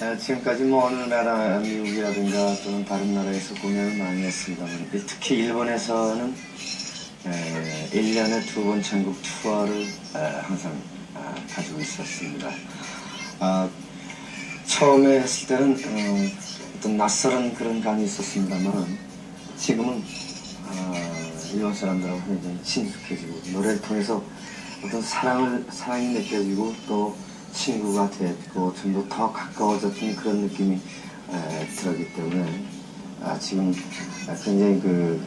아, 지금까지 뭐 어느 나라, 미국이라든가 또는 다른 나라에서 공연을 많이 했습니다만 특히 일본에서는 에, 1년에 두 번 전국 투어를 에, 항상 아, 가지고 있었습니다. 아, 처음에 했을 때는 어, 어떤 낯설은 그런 감이 있었습니다만 지금은 아, 일본 사람들하고 굉장히 친숙해지고 노래를 통해서 어떤 사랑을 사랑이 느껴지고 또 친구가 됐고 좀더더 가까워졌던 그런 느낌이 에, 들었기 때문에 아, 지금 아, 굉장히 그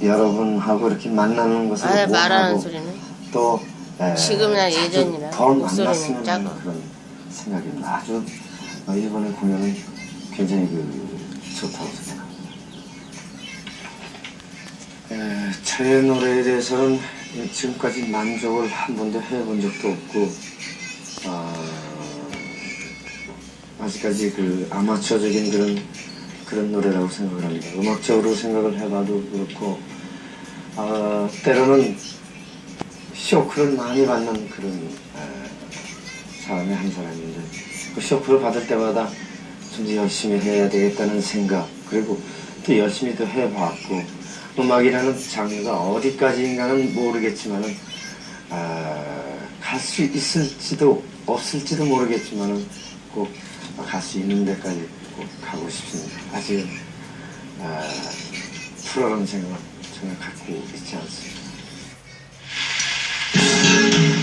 여러분하고 이렇게 만나는 것을 아, 말하는 소리는 또 에, 지금이나 예전이나 더 목소리는 작아. 그런 생각입니다. 아주 어, 일본의 공연은 굉장히 그 좋다고 생각합니다. 에, 저의 노래에 대해서는 지금까지 만족을 한 번도 해본 적도 없고 아직까지 그 아마추어적인 그런 그런 노래라고 생각을 합니다. 음악적으로 생각을 해봐도 그렇고 아, 때로는 쇼크를 많이 받는 그런 에, 사람의 한 사람인데 그 쇼크를 받을 때마다 좀 더 열심히 해야 되겠다는 생각 그리고 또 열심히 또 해봤고 음악이라는 장르가 어디까지인가는 모르겠지만 은 아, 갈 수 있을지도 없을지도 모르겠지만 은 꼭 갈 수 있는 데까지 꼭 가고 싶습니다. 아직은 아, 프로라는 생각 전혀 갖고 있지 않습니다.